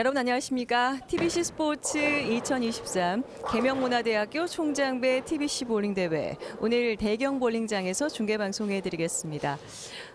여러분 안녕하십니까? TBC 스포츠 2023 계명문화대학교 총장배 TBC 볼링 대회 오늘 대경 볼링장에서 중계 방송해 드리겠습니다.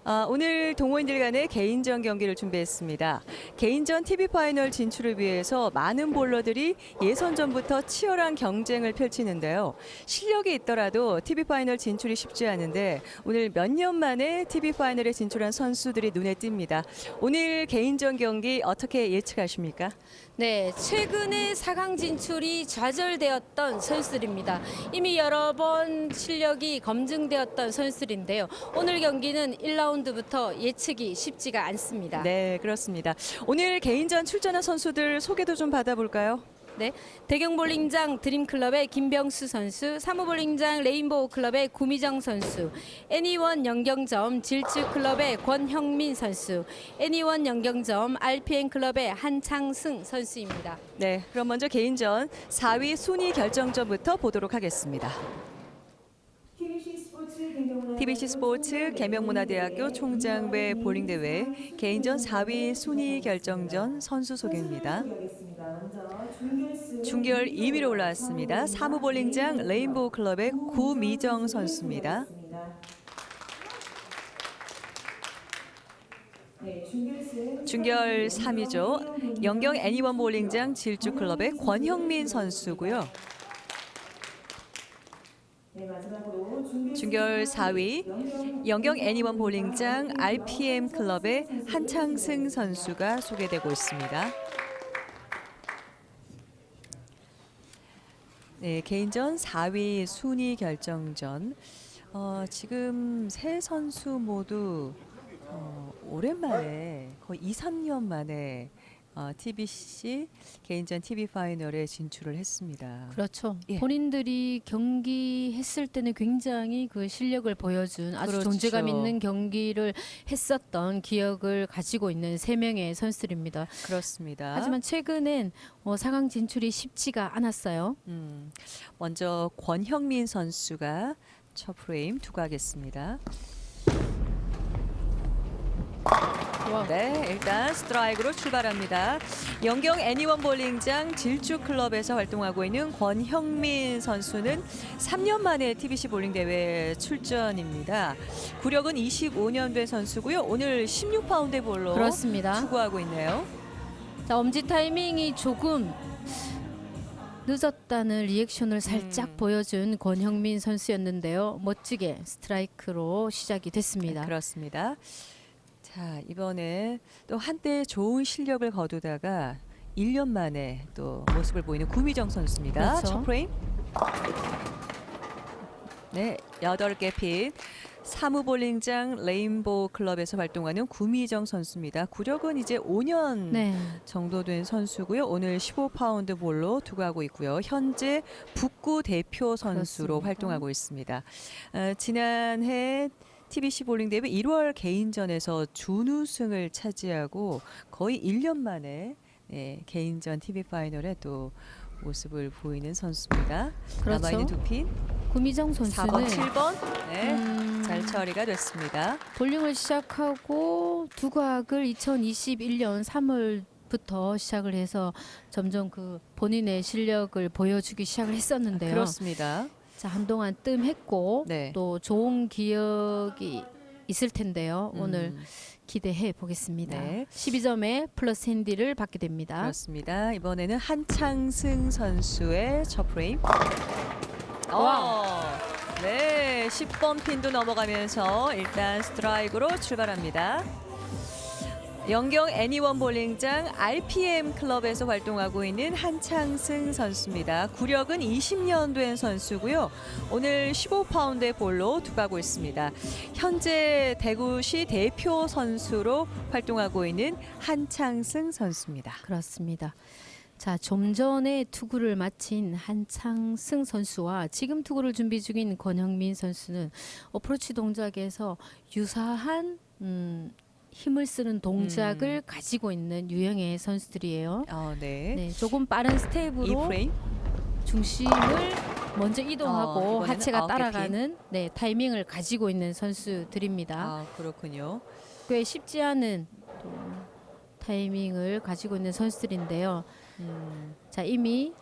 아, 오늘 동호인들 간의 개인전 경기를 준비했습니다. 개인전 TV 파이널 진출을 위해서 많은 볼러들이 예선 전부터 치열한 경쟁을 펼치는데요. 실력이 있더라도 TV 파이널 진출이 쉽지 않은데 오늘 몇 년 만에 TV 파이널에 진출한 선수들이 눈에 띕니다. 오늘 개인전 경기 어떻게 예측하십니까? 네, 최근에 4강 진출이 좌절되었던 선수들입니다. 이미 여러 번 실력이 검증되었던 선수들인데요. 오늘 경기는 1라운드 부터 예측이 쉽지가 않습니다. 네, 그렇습니다. 오늘 개인전 출전한 선수들 소개도 좀 받아볼까요? 네, 대경 볼링장 드림클럽의 김병수 선수, 사무볼링장 레인보우 클럽의 구미정 선수, 애니원 연경점 질주클럽의 권형민 선수, 애니원 연경점 RPN 클럽의 한창승 선수입니다. 네, 그럼 먼저 개인전 4위 순위 결정전부터 보도록 하겠습니다. TBC 스포츠 계명문화대학교 총장배 볼링 대회 개인전 4위 순위 결정전 선수 소개입니다. 중결 2위로 올라왔습니다. 사무볼링장 레인보우 클럽의 구미정 선수입니다. 중결 3위죠. 영경 애니원 볼링장 질주 클럽의 권형민 선수고요. 중결 4위 영경 애니원 볼링장 RPM 클럽의 한창승 선수가 소개되고 있습니다. 네, 개인전 4위 순위 결정전. 어, 지금 세 선수 모두 어, 오랜만에 거의 2, 3년 만에 어, TBC 개인전 TV 파이널에 진출을 했습니다. 그렇죠. 예. 본인들이 경기했을 때는 굉장히 그 실력을 보여준 아주 그렇죠. 존재감 있는 경기를 했었던 기억을 가지고 있는 세 명의 선수들입니다. 그렇습니다. 하지만 최근엔 어, 4강 진출이 쉽지가 않았어요. 음, 먼저 권형민 선수가 첫 프레임 투구하겠습니다. 네, 일단 스트라이크로 출발합니다. 영경 애니원 볼링장 질주 클럽에서 활동하고 있는 권형민 선수는 3년 만에 TBC 볼링 대회 출전입니다. 구력은 25년 된 선수고요. 오늘 16파운드 볼로 그렇습니다. 투구하고 있네요. 자, 엄지 타이밍이 조금 늦었다는 리액션을 살짝 음. 보여준 권형민 선수였는데요. 멋지게 스트라이크로 시작이 됐습니다. 네, 그렇습니다. 자 이번에 또 한때 좋은 실력을 거두다가 1년 만에 또 모습을 보이는 구미정 선수입니다. 그렇죠. 첫 프레임. 네, 여덟 개 핀. 사무볼링장 레인보우 클럽에서 활동하는 구미정 선수입니다. 구력은 이제 5년 네. 정도 된 선수고요. 오늘 15파운드 볼로 투구하고 있고요. 현재 북구 대표 선수로 그렇습니다. 활동하고 있습니다. 어, 지난해 TBC 볼링 대회 1월 개인전에서 준우승을 차지하고 거의 1년 만에 네, 개인전 TV 파이널에 또 모습을 보이는 선수입니다. 그렇죠. 남아있는 두 핀, 구미정 4번, 선수는 7번 네, 음, 잘 처리가 됐습니다. 볼링을 시작하고 두각을 2021년 3월부터 시작을 해서 점점 그 본인의 실력을 보여주기 시작을 했었는데요. 그렇습니다. 자 한동안 뜸했고 네. 또 좋은 기억이 있을 텐데요. 오늘 음. 기대해 보겠습니다. 네. 12점에 플러스 핸디를 받게 됩니다. 그렇습니다. 이번에는 한창승 선수의 첫 프레임. 어, 네, 10번 핀도 넘어가면서 일단 스트라이크로 출발합니다. 영경 애니원 볼링장 RPM 클럽에서 활동하고 있는 한창승 선수입니다. 구력은 20년 된 선수고요. 오늘 15파운드의 볼로 투구하고 있습니다. 현재 대구시 대표 선수로 활동하고 있는 한창승 선수입니다. 그렇습니다. 자, 좀 전에 투구를 마친 한창승 선수와 지금 투구를 준비 중인 권영민 선수는 어프로치 동작에서 유사한 음, 힘을 쓰는 동작을 가지고 있는 유형의 선수들이에요. 어, 네. 네, 조금 빠른 이 스텝으로 프레임. 중심을 먼저 이동하고 어, 이번에는 하체가 개 따라가는 네, 타이밍을 가지고 있는 선수들입니다. 아, 그렇군요. 꽤 쉽지 않은 또 타이밍을 가지고 있는 선수들인데요. 음, 자 이미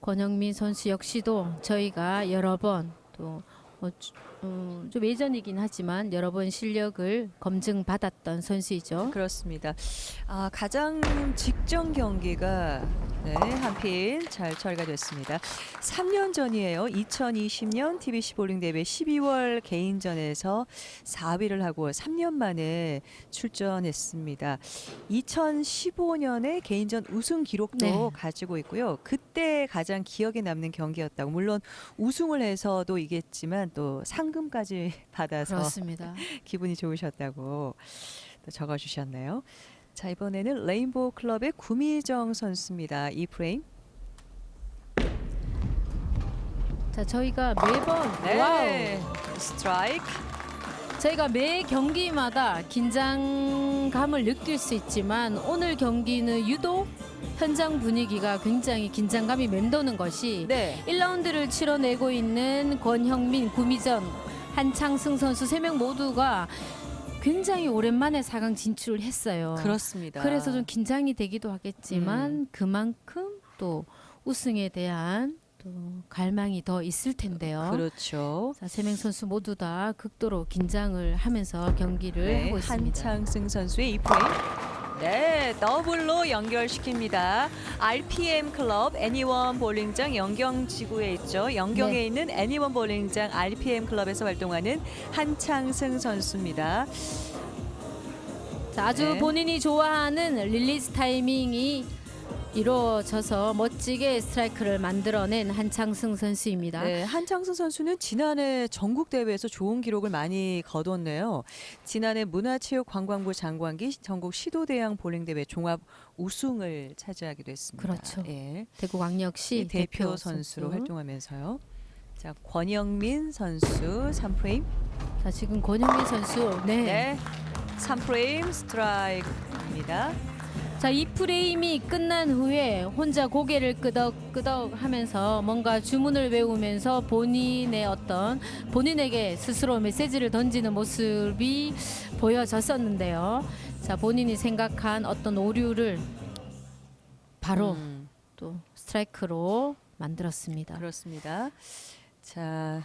권영민 선수 역시도 저희가 여러 번또 어, 주- 음, 좀 예전이긴 하지만 여러 번 실력을 검증받았던 선수이죠. 그렇습니다. 아, 가장 직전 경기가 네, 한핀잘 처리가 됐습니다. 3년 전이에요. 2020년 TBC 볼링 대회 12월 개인전에서 4위를 하고 3년 만에 출전했습니다. 2015년에 개인전 우승 기록도 네. 가지고 있고요. 그때 가장 기억에 남는 경기였다고. 물론 우승을 해서도 이겼지만 또 상 금까지 받아서 그렇습니다. 기분이 좋으셨다고 또 적어주셨네요. 자 이번에는 레인보우 클럽의 구미정 선수입니다. 이 프레임. 자 저희가 매번 와우 스트라이크. 저희가 매 경기마다 긴장감을 느낄 수 있지만 오늘 경기는 유독 현장 분위기가 굉장히 긴장감이 맴도는 것이 네. 1라운드를 치러내고 있는 권형민, 구미정, 한창승 선수 세 명 모두가 굉장히 오랜만에 4강 진출을 했어요. 그렇습니다. 그래서 좀 긴장이 되기도 하겠지만 음. 그만큼 또 우승에 대한 또 갈망이 더 있을 텐데요. 그렇죠. 자, 세명 선수 모두 다 극도로 긴장을 하면서 경기를 네, 하고 있습니다. 한창승 선수의 이 프레임. 네, 더블로 연결시킵니다. RPM 클럽 애니원 볼링장 영경 지구에 있죠. 영경에 네. 있는 애니원 볼링장 RPM 클럽에서 활동하는 한창승 선수입니다. 자, 아주 네. 본인이 좋아하는 릴리즈 타이밍이 이루어져서 멋지게 스트라이크를 만들어낸 한창승 선수입니다. 네, 한창승 선수는 지난해 전국 대회에서 좋은 기록을 많이 거뒀네요. 지난해 문화체육관광부 장관기 전국 시도대항 볼링 대회 종합 우승을 차지하기도 했습니다. 그렇죠. 예. 대구 광역시 이 대표, 대표 선수로 선수. 활동하면서요. 자, 권영민 선수 3프레임. 자, 지금 권영민 선수 네. 네. 3프레임 스트라이크입니다. 자, 이 프레임이 끝난 후에 혼자 고개를 끄덕끄덕 하면서 뭔가 주문을 외우면서 본인의 어떤 본인에게 스스로 메시지를 던지는 모습이 보여졌었는데요. 자, 본인이 생각한 어떤 오류를 바로 음, 또 스트라이크로 만들었습니다. 그렇습니다. 자,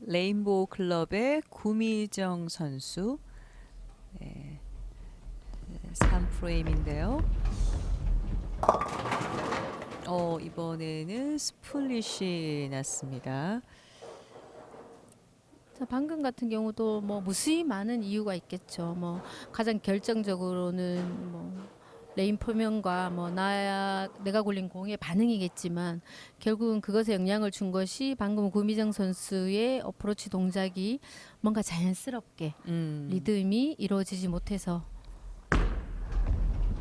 레인보우 클럽의 구미정 선수. 네. 3프레임인데요. 어, 이번에는 스플릿이 났습니다. 자, 방금 같은 경우도 뭐 무수히 많은 이유가 있겠죠. 뭐 가장 결정적으로는 뭐 레인 표면과 뭐 나야 내가 굴린 공의 반응이겠지만 결국은 그것에 영향을 준 것이 방금 구미정 선수의 어프로치 동작이 뭔가 자연스럽게 음. 리듬이 이루어지지 못해서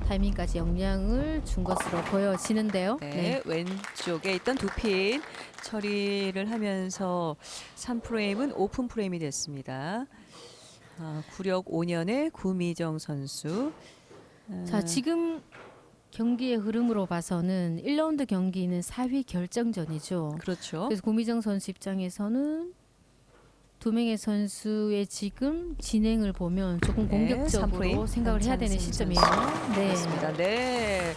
타이밍까지 영향을 준 것으로 보여지는데요. 네, 왼쪽에 있던 두 핀 처리를 하면서 3프레임은 오픈 프레임이 됐습니다. 아, 구력 5년의 구미정 선수. 아, 자 지금 경기의 흐름으로 봐서는 1라운드 경기는 4위 결정전이죠. 그렇죠. 그래서 고미정 선수 입장에서는 두 명의 선수의 지금 진행을 보면 조금 네, 공격적으로 삼프레임. 생각을 해야 되는 시점이에요. 네. 그렇습니다. 네.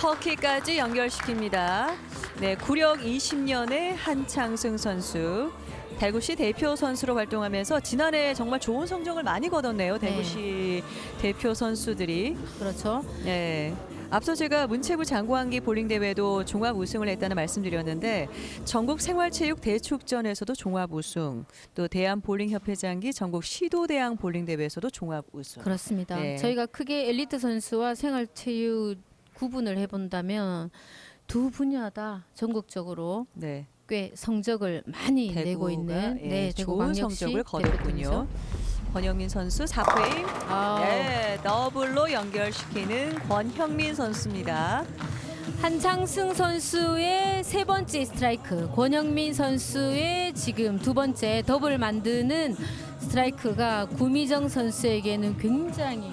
터키까지 연결시킵니다. 네, 구력 20년의 한창승 선수. 대구시 대표 선수로 활동하면서 지난해 정말 좋은 성적을 많이 거뒀네요. 대구시 대표 선수들이. 그렇죠. 네. 앞서 제가 문체부 장구환기 볼링 대회도 종합 우승을 했다는 말씀드렸는데 전국 생활체육 대축전에서도 종합 우승, 또 대한 볼링 협회장기 전국 시도 대항 볼링 대회에서도 종합 우승. 그렇습니다. 네. 저희가 크게 엘리트 선수와 생활체육 구분을 해본다면 두 분야 다 전국적으로 네. 꽤 성적을 많이 내고 있는 예, 네, 좋은 성적을 거뒀군요. 권영민 선수 4프레임. 아, 네, 더블로 연결시키는 권형민 선수입니다. 한창승 선수의 세 번째 스트라이크, 권영민 선수의 지금 두 번째 더블 만드는 스트라이크가 구미정 선수에게는 굉장히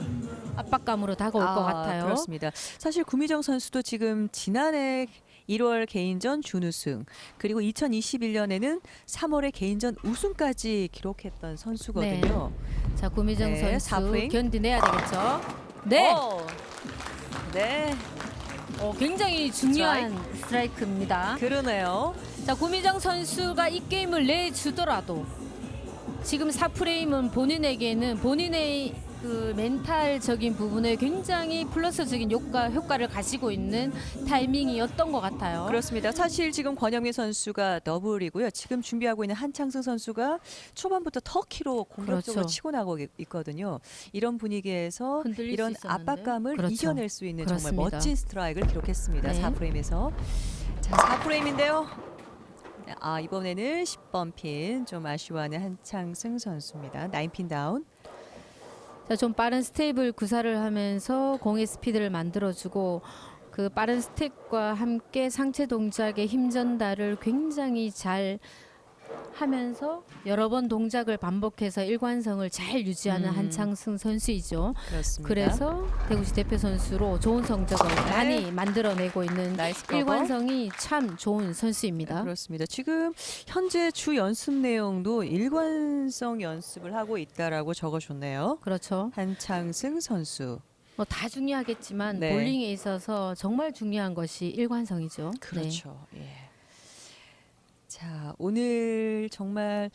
압박감으로 다가올 것 아, 같아요. 그렇습니다. 사실 구미정 선수도 지금 지난해 1월 개인전 준우승 그리고 2021년에는 3월에 개인전 우승까지 기록했던 선수거든요. 자, 구미정 네, 선수 사프링. 견디내야 되겠죠. 네. 오. 네, 어, 굉장히 중요한 스트라이크 입니다. 그러네요. 자, 고미정 선수가 이 게임을 내주더라도 지금 4프레임은 본인에게는 본인의 그 멘탈적인 부분에 굉장히 플러스적인 효과, 효과를 가지고 있는 타이밍이었던 것 같아요. 그렇습니다. 사실 지금 권영민 선수가 더블이고요. 지금 준비하고 있는 한창승 선수가 초반부터 터키로 공격적으로 그렇죠. 치고 나가고 있- 있거든요. 이런 분위기에서 흔들릴 이런 수 있었는데. 압박감을 그렇죠. 이겨낼 수 있는 정말 그렇습니다. 멋진 스트라이크를 기록했습니다. 네. 4프레임에서. 자, 4프레임인데요. 아, 이번에는 10번 핀 좀 아쉬워하는 한창승 선수입니다. 9핀 다운. 자, 좀 빠른 스텝을 구사를 하면서 공의 스피드를 만들어주고 그 빠른 스텝과 함께 상체 동작의 힘 전달을 굉장히 잘 하면서 여러 번 동작을 반복해서 일관성을 잘 유지하는 음. 한창승 선수이죠. 그렇습니다. 그래서 대구시 대표 선수로 좋은 성적을 많이 만들어내고 있는 네. 나이스 커버. 일관성이 참 좋은 선수입니다. 그렇습니다. 지금 현재 주 연습 내용도 일관성 연습을 하고 있다라고 적어줬네요. 그렇죠. 한창승 선수. 뭐 다 중요하겠지만 네. 볼링에 있어서 정말 중요한 것이 일관성이죠. 네. 그렇죠. 예. 자 오늘 정말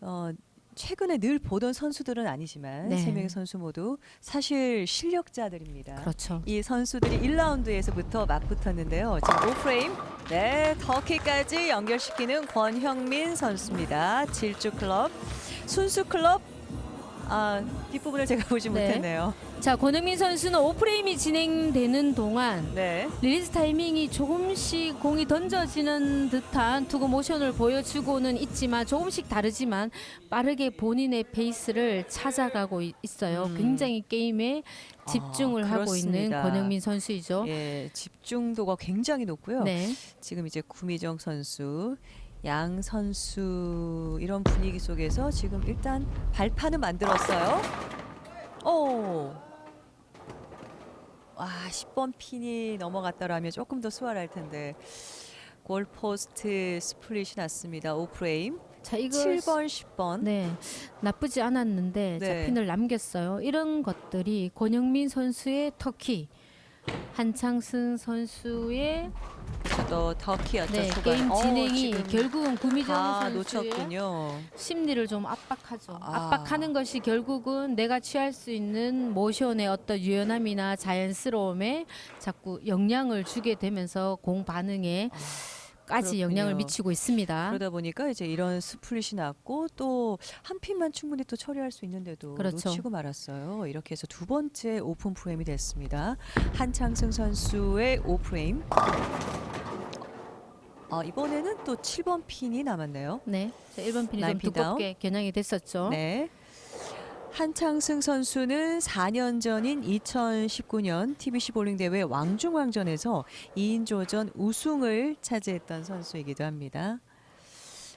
어, 최근에 늘 보던 선수들은 아니지만 네. 세 명의 선수 모두 사실 실력자들입니다. 그렇죠. 이 선수들이 1라운드에서부터 맞붙었는데요. 지금 5프레임, 네, 터키까지 연결시키는 권형민 선수입니다. 질주 클럽, 순수 클럽. 아, 뒷부분을 제가 보지 네. 못했네요. 자 권영민 선수는 오프레임이 진행되는 동안 네. 리리즈 타이밍이 조금씩 공이 던져지는 듯한 투구 모션을 보여주고는 있지만 조금씩 다르지만 빠르게 본인의 페이스를 찾아가고 이- 있어요. 음. 굉장히 게임에 집중을 아, 하고 있는 그렇습니다. 권영민 선수이죠. 예, 집중도가 굉장히 높고요. 네. 지금 이제 구미정 선수, 양 선수 이런 분위기 속에서 지금 일단 발판은 만들었어요. 오. 와, 10번 핀이 넘어갔더라면 조금 더 수월할 텐데. 골 포스트 스플릿이 났습니다. 5프레임. 자 이거 7번, 10번. 네 나쁘지 않았는데 네. 자 핀을 남겼어요. 이런 것들이 권영민 선수의 터키, 한창승 선수의 또 터키였죠. 네, 초반. 게임 어, 진행이 지금 결국은 구미정 다 선수의 놓쳤군요. 심리를 좀 압박하죠. 아. 압박하는 것이 결국은 내가 취할 수 있는 모션의 어떤 유연함이나 자연스러움에 자꾸 영향을 주게 되면서 공 반응에 까지 그렇군요. 영향을 미치고 있습니다. 그러다 보니까 이제 이런 스플릿이 났고 또 한 핀만 충분히 또 처리할 수 있는데도 그렇죠. 놓치고 말았어요. 이렇게 해서 두 번째 오픈 프레임이 됐습니다. 한창승 선수의 오프레임. 아, 이번에는 또 7번 핀이 남았네요. 네, 자, 1번 핀이 좀 나인 핀 다운. 두껍게 겨냥이 됐었죠. 네. 한창승 선수는 4년 전인 2019년 TBC 볼링 대회 왕중왕전에서 2인조전 우승을 차지했던 선수이기도 합니다.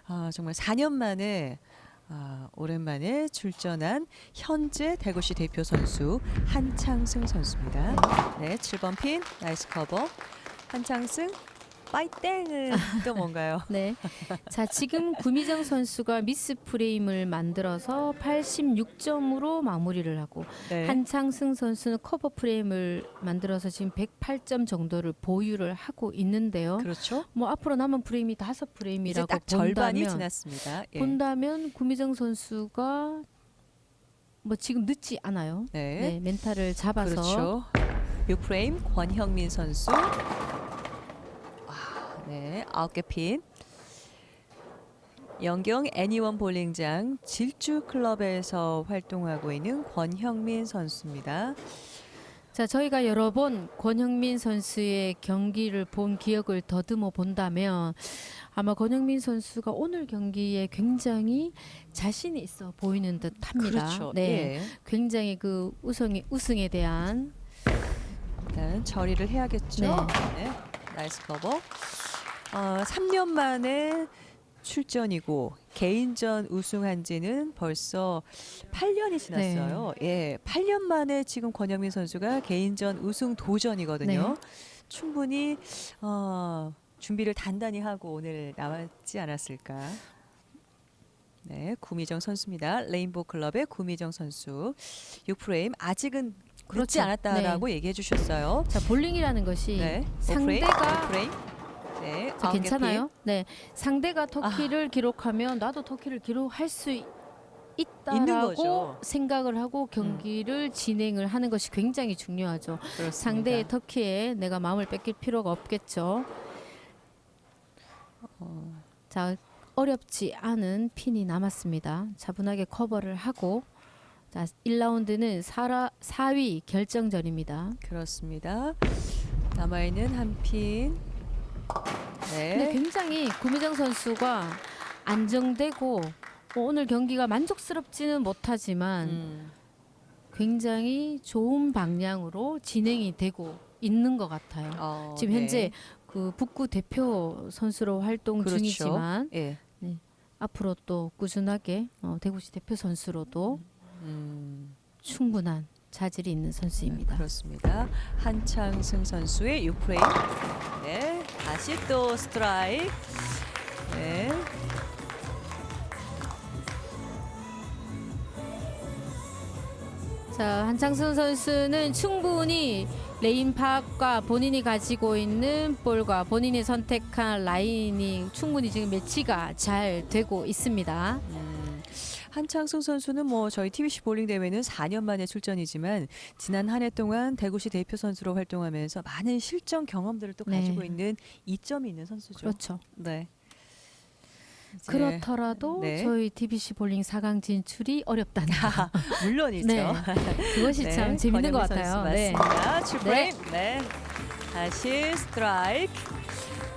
아, 정말 4년 만에 아, 오랜만에 출전한 현재 대구시 대표 선수 한창승 선수입니다. 네, 7번 핀 나이스 커버. 한창승 빠이땡은 또 뭔가요? 네. 자, 지금 구미정 선수가 미스 프레임을 만들어서 86점으로 마무리를 하고 네. 한창승 선수는 커버 프레임을 만들어서 지금 108점 정도를 보유를 하고 있는데요. 그렇죠. 뭐 앞으로 남은 프레임이 다섯 이제 프레임이라고 딱 절반이 본다면 지났습니다. 예. 본다면 구미정 선수가 뭐 지금 늦지 않아요. 네. 네, 멘탈을 잡아서 그렇죠. 6프레임 권형민 선수. 아, 네, 아홉 개 핀. 영경 애니원 볼링장 질주 클럽에서 활동하고 있는 권형민 선수입니다. 자, 저희가 여러 번 권영민 선수의 경기를 본 기억을 더듬어 본다면 아마 권영민 선수가 오늘 경기에 굉장히 자신이 있어 보이는 듯 합니다. 그렇죠. 네, 예. 굉장히 그 우승에 우승에 대한 일단 처리를 해야겠죠. 네. 나이스 커버. 어, 3년 만에 출전이고 개인전 우승한 지는 벌써 8년이 지났어요. 예. 8년 만에 지금 권영민 선수가 개인전 우승 도전이거든요. 네. 충분히 어, 준비를 단단히 하고 오늘 나왔지 않았을까. 네, 구미정 선수입니다. 레인보우 클럽의 구미정 선수. 6프레임 아직은 그렇죠. 않았다라고 얘기해 주셨어요. 자 볼링이라는 것이 네. 상대가 프레임. 네. 자, 아홉 개 괜찮아요? 네. 상대가 터키를 기록하면 나도 터키를 기록할 수 있는 있다라고. 생각을 하고 경기를 진행을 하는 것이 굉장히 중요하죠. 피. 그렇습니다. 상대의 터키에 내가 마음을 뺏길 필요가 없겠죠. 어. 자, 어렵지 않은 핀이 남았습니다. 차분하게 커버를 하고 자, 1라운드는 4라, 4위 결정전입니다. 그렇습니다. 남아 있는 한 핀. 근데 네. 굉장히 구미정 선수가 안정되고 뭐 오늘 경기가 만족스럽지는 못하지만 음. 굉장히 좋은 방향으로 진행이 되고 있는 것 같아요. 어, 지금 네. 현재 그 북구 대표 선수로 활동 그렇죠. 중이지만 예. 앞으로 또 꾸준하게 어, 대구시 대표 선수로도 음. 충분한 자질이 있는 선수입니다. 그렇습니다. 한창승 선수의 6프레임. 네. 다시 또 스트라이크. 네. 자 한창순 선수는 충분히 레인팍과 본인이 가지고 있는 볼과 본인이 선택한 라인이 충분히 지금 매치가 잘 되고 있습니다. 음, 한창승 선수는 뭐 저희 TBC 볼링 대회는 4년 만에 출전이지만 지난 한 해 동안 대구시 대표 선수로 활동하면서 많은 실전 경험들을 또 네. 가지고 있는 이점이 있는 선수죠. 그렇죠. 네. 이제 그렇더라도 네. 저희 TBC 볼링 4강 진출이 어렵다는 거. 물론이죠. 네. 그것이 네, 참 재밌는 것 같아요. 네. 맞습니다. 7프레임. 네. 다시 스트라이크.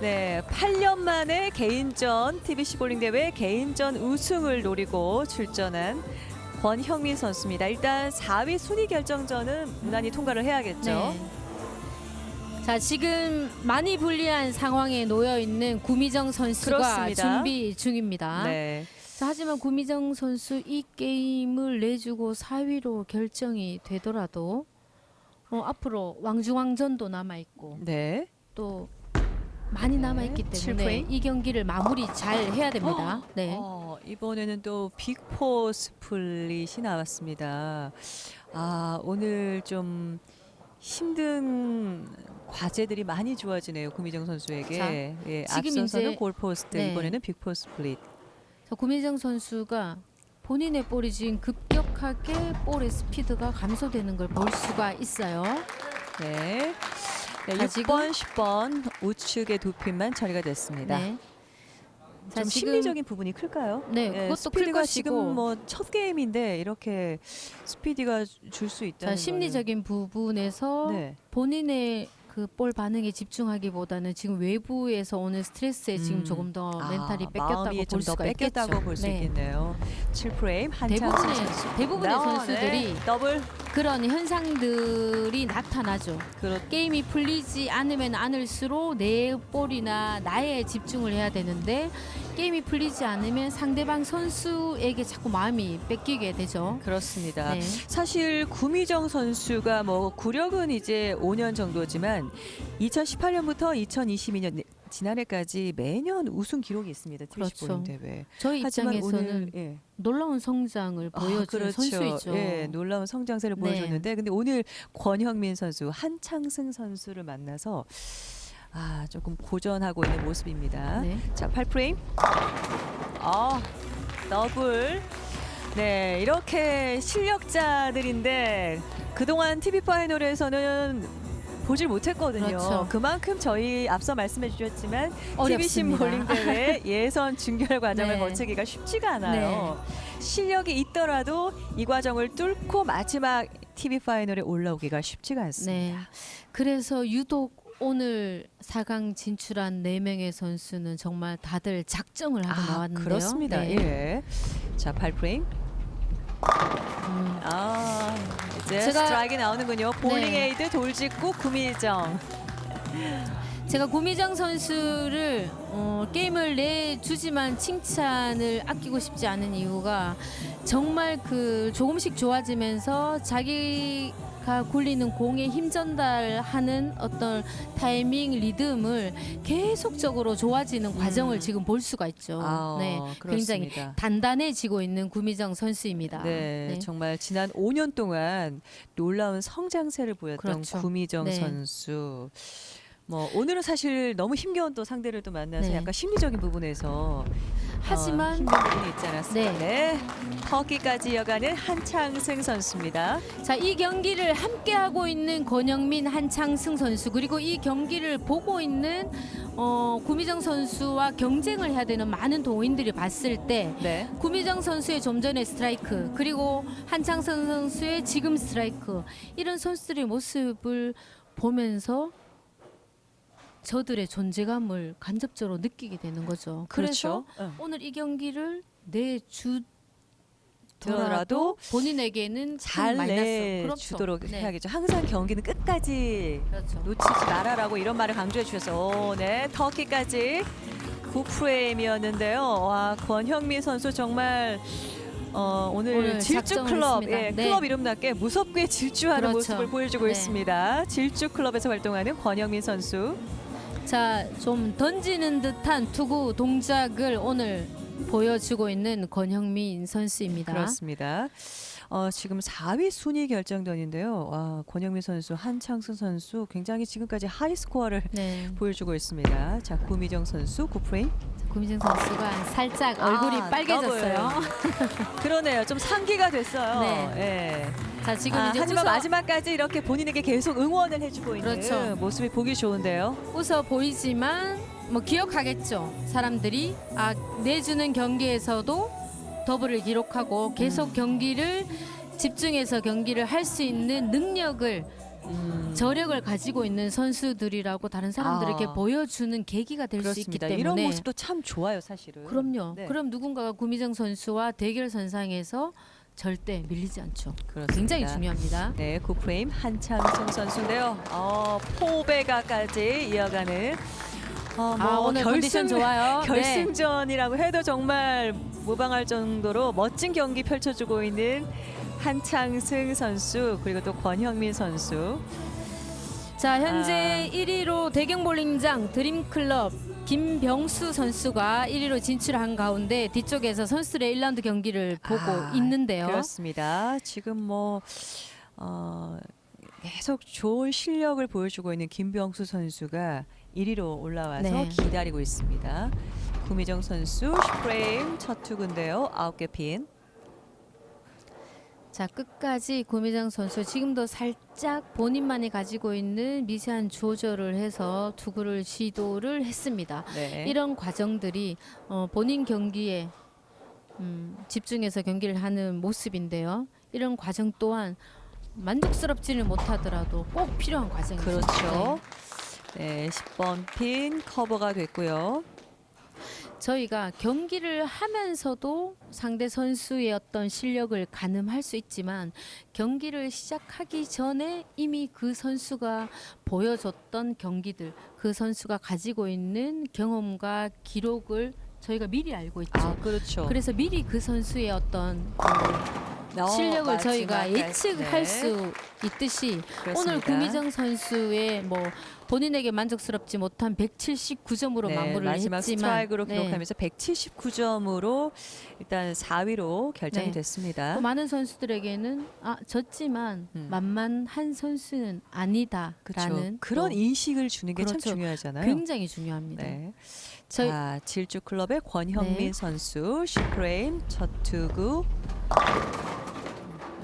네, 8년 만에 개인전 TBC 볼링 대회 개인전 우승을 노리고 출전한 권형민 선수입니다. 일단 4위 순위 결정전은 무난히 통과를 해야겠죠. 네. 자 지금 많이 불리한 상황에 놓여 있는 구미정 선수가 그렇습니다. 준비 중입니다. 네. 자, 하지만 구미정 선수 이 게임을 내주고 4위로 결정이 되더라도 어, 앞으로 왕중왕전도 남아 있고 네. 또 많이 네, 남아 있기 칠 때문에 프레임. 이 경기를 마무리 잘 해야 됩니다. 네. 어, 이번에는 또 빅포 스플릿이 나왔습니다. 아, 오늘 좀 힘든 과제들이 많이 주어지네요. 구미정 선수에게. 자, 예, 지금 앞서서는 이제- 골포스트, 네. 이번에는 빅포 스플릿. 자, 구미정 선수가 본인의 볼이 지금 급격하게 볼의 스피드가 감소되는 걸 볼 수가 있어요. 네. 네, 자, 6번, 10번 우측의 두 핀만 처리가 됐습니다. 네. 자, 좀 지금 심리적인 부분이 클까요? 네, 예, 그것도 클 것이고 지금 뭐 첫 게임인데 이렇게 스피드가 줄 수 있다는 자, 심리적인 부분에서 거는 네. 본인의 그 볼 반응에 집중하기보다는 지금 외부에서 오는 스트레스에 지금 음. 조금 더 아, 멘탈이 뺏겼다고 마음이 볼 좀더 수가 뺏겼다고 있겠죠. 볼 수 네. 있겠네요. 7프레임 한창 대부분의 선수. 대부분의 네, 선수들이 네, 더블 그런 현상들이 나타나죠. 그렇 게임이 풀리지 않으면 않을수록 내 볼이나 나에 집중을 해야 되는데 게임이 풀리지 않으면 상대방 선수에게 자꾸 마음이 뺏기게 되죠. 그렇습니다. 네. 사실 구미정 선수가 뭐 구력은 이제 5년 정도지만 2018년부터 2022년 지난해까지 매년 우승 기록이 있습니다. TBC 그렇죠. 대회. 저희 입장에서는 오늘 예. 놀라운 성장을 아, 보여준 그렇죠. 선수이죠. 예, 놀라운 성장세를 네. 보여줬는데 근데 오늘 권형민 선수, 한창승 선수를 만나서 아, 조금 고전하고 있는 모습입니다. 네. 자, 8프레임. 아, 더블. 네, 이렇게 실력자들인데 그동안 TV 파이널에서는 보질 못했거든요. 그렇죠. 그만큼 저희 앞서 말씀해 주셨지만 TBC 어렵습니다. 볼링 대회 예선 준결 과정을 네. 거치기가 쉽지가 않아요. 실력이 있더라도 이 과정을 뚫고 마지막 TV 파이널에 올라오기가 쉽지가 않습니다. 네. 그래서 유독 오늘 4강 진출한 4명의 선수는 정말 다들 작정을 하고 나왔는데요. 그렇습니다. 네. 예. 자, 8프레임. 음, 아, 이제 제가- 스트라이크 나오는군요. 볼링 네. 에이드 돌직구 구미정. 제가 고미정 선수를 어, 게임을 내주지만 칭찬을 아끼고 싶지 않은 이유가 정말 그 조금씩 좋아지면서 자기 가 굴리는 공에 힘 전달하는 어떤 타이밍 리듬을 계속적으로 좋아지는 과정을 지금 볼 수가 있죠. 음. 아, 네, 굉장히 그렇습니다. 단단해지고 있는 구미정 선수입니다. 네, 정말 지난 5년 동안 놀라운 성장세를 보였던 그렇죠. 구미정 네. 선수. 뭐 오늘은 사실 너무 힘겨운 또 상대를 또 만나서 네. 약간 심리적인 부분에서 하지만 어, 힘든 부분이 있지 않았습니까? 네. 터키까지 이어가는 한창승 선수입니다. 자, 이 경기를 함께 하고 있는 권영민, 한창승 선수 그리고 이 경기를 보고 있는 어, 구미정 선수와 경쟁을 해야 되는 많은 동호인들이 봤을 때 네. 구미정 선수의 좀 전의 스트라이크 그리고 한창승 선수의 지금 스트라이크 이런 선수들의 모습을 보면서 저들의 존재감을 간접적으로 느끼게 되는 거죠. 그래서 그렇죠. 응. 오늘 이 경기를 내주 더라도 본인에게는 잘. 내주도록 그렇죠. 네. 해야겠죠. 항상 경기는 끝까지 그렇죠. 놓치지 말아라고 이런 말을 강조해 주셔서 오, 네 터키까지 9프레임이었는데요. 와 권형민 선수 정말 어, 오늘, 오늘 질주 클럽. 예, 네. 클럽 이름답게 무섭게 질주하는 그렇죠. 모습을 보여주고 네. 있습니다. 질주 클럽에서 활동하는 권형민 선수. 자, 좀 던지는 듯한 투구 동작을 오늘 보여주고 있는 권형민 선수입니다. 그렇습니다. 어, 지금 4위 순위 결정전인데요. 와, 권영민 선수, 한창승 선수 굉장히 지금까지 하이 스코어를 네. 보여주고 있습니다. 자, 구미정 선수 9프레임. 구미정 선수가 살짝 얼굴이 아, 빨개졌어요. 그러네요. 좀 상기가 됐어요. 네. 예. 자, 지금 아, 이제 하지만 웃어, 마지막까지 이렇게 본인에게 계속 응원을 해주고 있는 그렇죠. 모습이 보기 좋은데요. 웃어 보이지만 뭐 기억하겠죠. 사람들이 아 내주는 경기에서도 더블을 기록하고 계속 경기를 집중해서 경기를 할 수 있는 능력을 음, 저력을 가지고 있는 선수들이라고 다른 사람들에게 아. 보여주는 계기가 될 수 있기 그렇습니다. 때문에 이런 모습도 참 좋아요, 사실은. 그럼요. 네. 그럼 누군가가 구미정 선수와 대결 선상에서 절대 밀리지 않죠. 그렇습니다. 굉장히 중요합니다. 네, 9프레임 한창승 선수인데요. 어, 포베가까지 이어가는 어, 뭐 아 오늘 컨디션 좋아요. 네. 결승전이라고 해도 정말 무방할 정도로 멋진 경기 펼쳐주고 있는 한창승 선수 그리고 또 권형민 선수. 자 현재 아. 1위로 대경볼링장 드림클럽 김병수 선수가 1위로 진출한 가운데 뒤쪽에서 선수들의 1라운드 경기를 보고 아, 있는데요. 그렇습니다. 지금 뭐 어, 계속 좋은 실력을 보여주고 있는 김병수 선수가 1위로 올라와서 네. 기다리고 있습니다. 구미정 선수 10프레임 첫 투구인데요. 9개 핀. 자 끝까지 고미정 선수 지금도 살짝 본인만이 가지고 있는 미세한 조절을 해서 투구를 시도를 했습니다. 네. 이런 과정들이 어, 본인 경기에 음, 집중해서 경기를 하는 모습인데요. 이런 과정 또한 만족스럽지는 못하더라도 꼭 필요한 과정이죠. 그렇죠. 네, 10번 핀 커버가 됐고요. 저희가 경기를 하면서도 상대 선수의 어떤 실력을 가늠할 수 있지만 경기를 시작하기 전에 이미 그 선수가 보여줬던 경기들, 그 선수가 가지고 있는 경험과 기록을 저희가 미리 알고 있죠. 아, 그렇죠. 그래서 미리 그 선수의 어떤 그 어, 실력을 저희가 마지막까지. 예측할 네, 수 있듯이 오늘 그렇습니다. 구미정 선수의 뭐 본인에게 만족스럽지 못한 179점으로 네, 마무리를 마지막 했지만 스트라이크로 네. 기록하면서 179점으로 일단 4위로 결정이 네. 됐습니다. 또 많은 선수들에게는 아 졌지만 음. 만만한 선수는 그렇죠. 아니다라는 그런 또 인식을 주는 게 참 그렇죠. 중요하잖아요. 굉장히 중요합니다. 네. 저희- 자, 질주 클럽의 권형민 네. 선수 10프레임 첫 투구.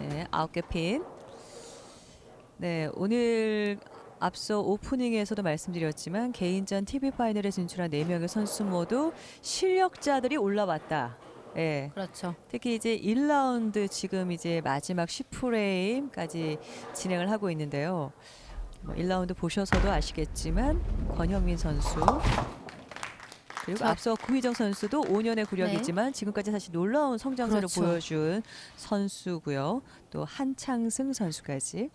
네, 아홉 개 핀. 네, 오늘 앞서 오프닝에서도 말씀드렸지만 개인전 TV 파이널에 진출한 4명의 선수 모두 실력자들이 올라왔다. 예. 그렇죠. 특히 이제 1라운드 지금 이제 마지막 10프레임까지 진행을 하고 있는데요. 뭐 1라운드 보셔서도 아시겠지만 권형민 선수 그리고 자. 앞서 구희정 선수도 5년의 구력이지만 지금까지 사실 놀라운 성장세를 그렇죠. 보여준 선수고요. 또 한창승 선수까지.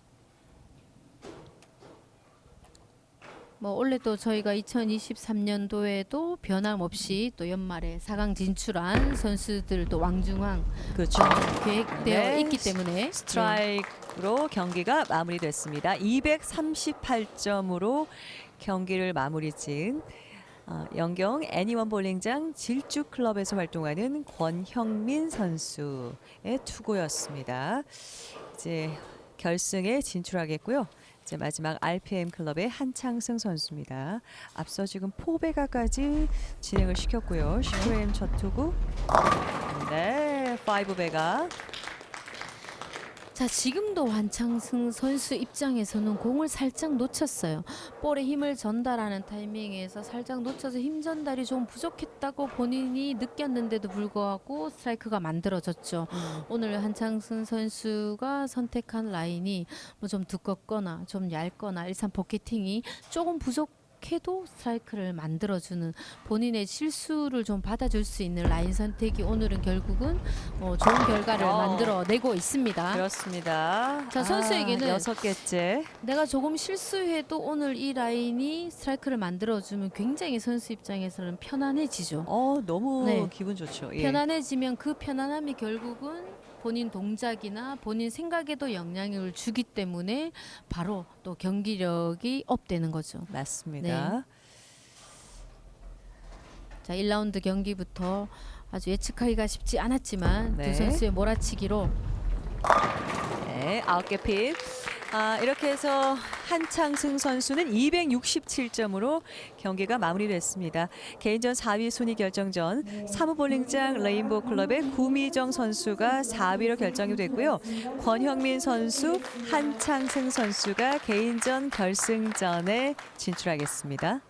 뭐 원래도 저희가 2023년도에도 변함없이 또 연말에 4강 진출한 선수들도 왕중왕 그렇죠. 계획되어 네. 있기 때문에 스트라이크로 경기가 마무리됐습니다. 238점으로 경기를 마무리 지은 어, 영경 애니원 볼링장 질주 클럽에서 활동하는 권형민 선수의 투구였습니다. 이제 결승에 진출하겠고요. 이제 마지막 RPM 클럽의 한창승 선수입니다. 앞서 지금 포베가까지 진행을 시켰고요. 19M 첫 투구. 네, 파이브 베가. 자 지금도 한창승 선수 입장에서는 공을 살짝 놓쳤어요. 볼에 힘을 전달하는 타이밍에서 살짝 놓쳐서 힘 전달이 좀 부족했다고 본인이 느꼈는데도 불구하고 스트라이크가 만들어졌죠. 오늘 한창승 선수가 선택한 라인이 뭐 좀 두껍거나 좀 얇거나 일산 포켓팅이 조금 부족 해도 스트라이크를 만들어주는 본인의 실수를 좀 받아줄 수 있는 라인 선택이 오늘은 결국은 어, 좋은 결과를 어. 만들어내고 있습니다. 그렇습니다. 자, 선수에게는 아, 여섯 개째. 내가 조금 실수해도 오늘 이 라인이 스트라이크를 만들어주면 굉장히 선수 입장에서는 편안해지죠. 어 너무 네. 기분 좋죠. 예. 편안해지면 그 편안함이 결국은 본인 동작이나 본인 생각에도 영향을 주기 때문에 바로 또 경기력이 업되는 거죠. 맞습니다. 자, 1라운드 경기부터 아주 예측하기가 쉽지 않았지만 네. 두 선수의 몰아치기로 네, 아홉 개 핀. 아, 이렇게 해서 한창승 선수는 267점으로 경기가 마무리됐습니다. 개인전 4위 순위 결정전 사무볼링장 레인보우 클럽의 구미정 선수가 4위로 결정이 됐고요. 권형민 선수, 한창승 선수가 개인전 결승전에 진출하겠습니다.